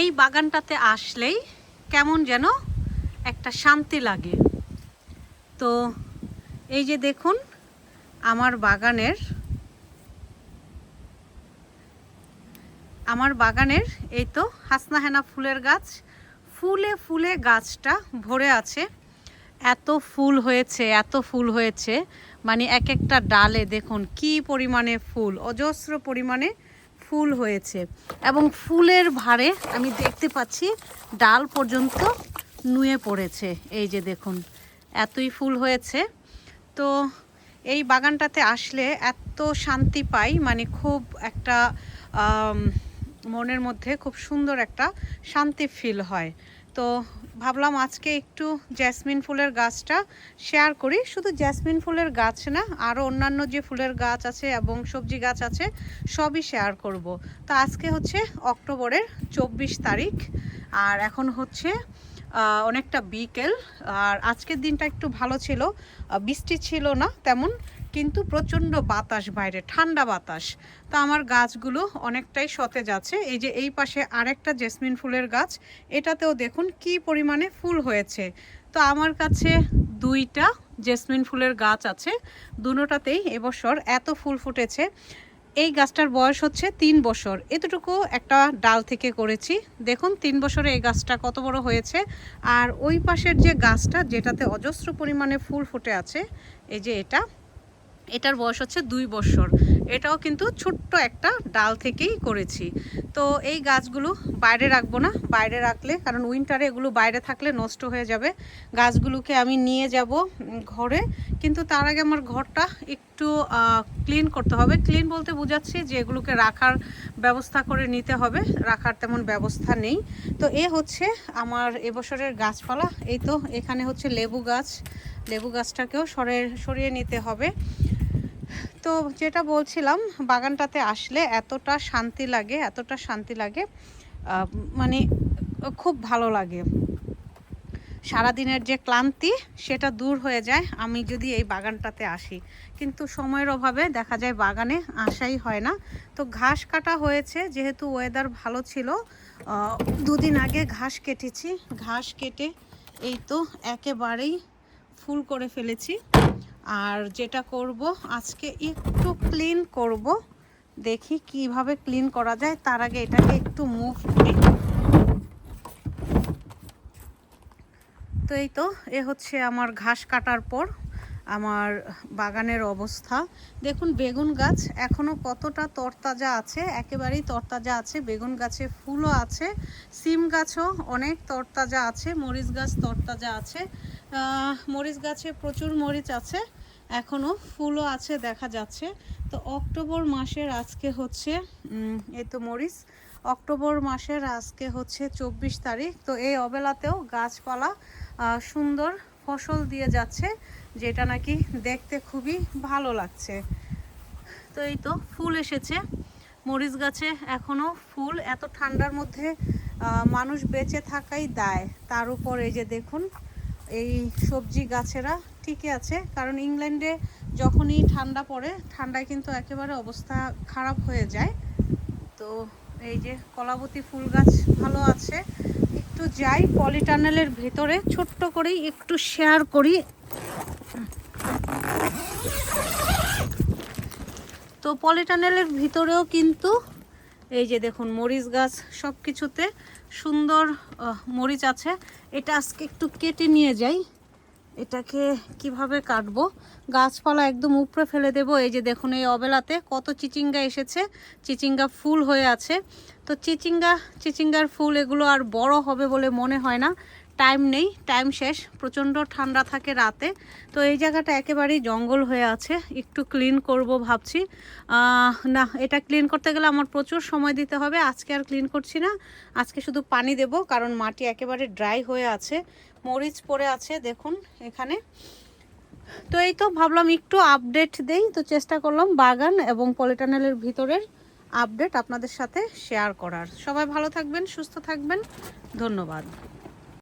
এই বাগানটাতে আসলেই কেমন যেন একটা শান্তি লাগে। তো এই যে দেখুন, আমার বাগানের আমার বাগানের এই তো হাসনাহেনা ফুলের গাছ। ফুলে ফুলে গাছটা ভরে আছে। এত ফুল হয়েছে, এত ফুল হয়েছে। মানে এক একটা ডালে দেখুন কি পরিমাণে ফুল, অজস্র পরিমাণে ফুল হয়েছে এবং ফুলের ভারে আমি দেখতে পাচ্ছি ডাল পর্যন্ত নুয়ে পড়েছে। এই যে দেখুন, এতই ফুল হয়েছে। তো এই বাগানটাতে আসলে এত শান্তি পাই মানে খুব একটা মনের মধ্যে খুব সুন্দর একটা শান্তি ফিল হয়। তো ভাবলাম আজকে একটু জ্যাসমিন ফুলের গাছটা শেয়ার করি। শুধু জ্যাসমিন ফুলের গাছ না আরও অন্যান্য যে ফুলের গাছ আছে এবং সবজি গাছ আছে, সবই শেয়ার করব। তো আজকে হচ্ছে অক্টোবরের চব্বিশ তারিখ, আর এখন হচ্ছে অনেকটা বিকেল, আর আজকের দিনটা একটু ভালো ছিল। বৃষ্টি ছিল না তেমন কিন্তু প্রচণ্ড বাতাস বাইরে, ঠান্ডা বাতাস। তো আমার গাছগুলো অনেকটাই সতেজ আছে। এই যে এই পাশে আরেকটা জেসমিন ফুলের গাছ, এটাতেও দেখুন কি পরিমাণে ফুল হয়েছে। তো আমার কাছে দুইটা জেসমিন ফুলের গাছ আছে দুটোটাতেই এবছর এত ফুল ফুটেছে। এই গাছটার বয়স হচ্ছে তিন বছর। এতটুকু একটা ডাল থেকে করেছি। দেখুন, তিন বছরে এই গাছটা কত বড় হয়েছে। আর ওই পাশের যে গাছটা, যেটাতে অজস্র পরিমাণে ফুল ফুটে আছে, এই যে এটা এটার বয়স হচ্ছে দুই বছর। এটাও কিন্তু ছোট্ট একটা ডাল থেকেই করেছি। তো এই গাছগুলো বাইরে রাখব না, বাইরে রাখলে, কারণ উইন্টারে এগুলো বাইরে থাকলে নষ্ট হয়ে যাবে। গাছগুলোকে আমি নিয়ে যাব ঘরে, কিন্তু তার আগে আমার ঘরটা একটু ক্লিন করতে হবে। ক্লিন বলতে বোঝাচ্ছি যে এগুলোকে রাখার ব্যবস্থা করে নিতে হবে। রাখার তেমন ব্যবস্থা নেই। তো এ হচ্ছে আমার এবছরের গাছপালা। এই তো এখানে হচ্ছে লেবু গাছ। লেবু গাছটাকেও সরে, সরিয়ে নিতে হবে। তো যেটা বলছিলাম, বাগানটাতে আসলে এতটা শান্তি লাগে, এতটা শান্তি লাগে মানে খুব ভালো লাগে। সারাদিনের যে ক্লান্তি, সেটা দূর হয়ে যায়। আমি যদি এই বাগানটাতে আসি। কিন্তু সময়ের অভাবে দেখা যায় বাগানে আসাই হয় না। তো ঘাস কাটা হয়েছে, যেহেতু ওয়েদার ভালো ছিল দুদিন আগে ঘাস কেটেছি। ঘাস কেটে এই তো একেবারেই ফুল করে ফেলেছি। আর যেটা করব, আজকে একটু ক্লিন করব। দেখি কীভাবে ক্লিন করা যায়। তার আগে এটাকে একটু মুভ করি। তো এই তো, এ হচ্ছে আমার ঘাস কাটার পর আমার বাগানের অবস্থা। দেখুন, বেগুন গাছ এখনও কতটা তরতাজা আছে, একেবারেই তরতাজা আছে। বেগুন গাছে ফুলও আছে, সিম গাছও অনেক তরতাজা আছে, মরিচ গাছ তরতাজা আছে। মরিচ গাছে প্রচুর মরিচ আছে এখনও ফুলও আছে দেখা যাচ্ছে। তো অক্টোবর মাসের আজকে হচ্ছে এই তো মরিচ। অক্টোবর মাসের আজকে হচ্ছে চব্বিশ তারিখ, তো এই অবেলাতেও গাছপালা সুন্দর ফসল দিয়ে যাচ্ছে, যেটা নাকি দেখতে খুবই ভালো লাগছে। তো এই তো ফুল এসেছে, মরিচ গাছে এখনও ফুল, এত ঠান্ডার মধ্যে মানুষ বেঁচে থাকাই দায়। তার উপর এই যে দেখুন, এই সবজি গাছেরা ঠিকই আছে, কারণ ইংল্যান্ডে যখনই ঠান্ডা পড়ে, ঠান্ডায় কিন্তু একেবারে অবস্থা খারাপ হয়ে যায়। তো এই যে কলাবতী ফুল গাছ ভালো আছে। একটু যাই পলিটানেলের ভেতরে, ছোট্ট করেই একটু শেয়ার করি। তো পলিটানেলের ভিতরেও কিন্তু এই যে দেখুন মরিচ গাছ সব কিছুতে সুন্দর মরিচ আছে। এটা আজকে একটু কেটে নিয়ে যাই। এটাকে কীভাবে কাটবো? গাছপালা একদম উপরে ফেলে দেব। এই যে দেখুন, এই অবেলাতে কত চিচিঙ্গা এসেছে। চিচিঙ্গা ফুল হয়ে আছে। তো চিচিঙ্গা, চিচিঙ্গার ফুল এগুলো আর বড় হবে বলে মনে হয় না। টাইম নেই টাইম শেষ, প্রচণ্ড ঠান্ডা থাকে রাতে। তো এই জায়গাটা একেবারেই জঙ্গল হয়ে আছে, একটু ক্লিন করব ভাবছি। না, এটা ক্লিন করতে গেলে আমার প্রচুর সময় দিতে হবে, আজকে আর ক্লিন করছি না। আজকে শুধু পানি দেব, কারণ মাটি একেবারে ড্রাই হয়ে আছে, মরিচ পড়ে আছে, দেখুন এখানে। তো এই তো ভাবলাম একটু আপডেট দেই, তো চেষ্টা করলাম বাগান এবং পলিটানেলের ভিতরের আপডেট আপনাদের সাথে শেয়ার করার। সবাই ভালো থাকবেন, সুস্থ থাকবেন, ধন্যবাদ।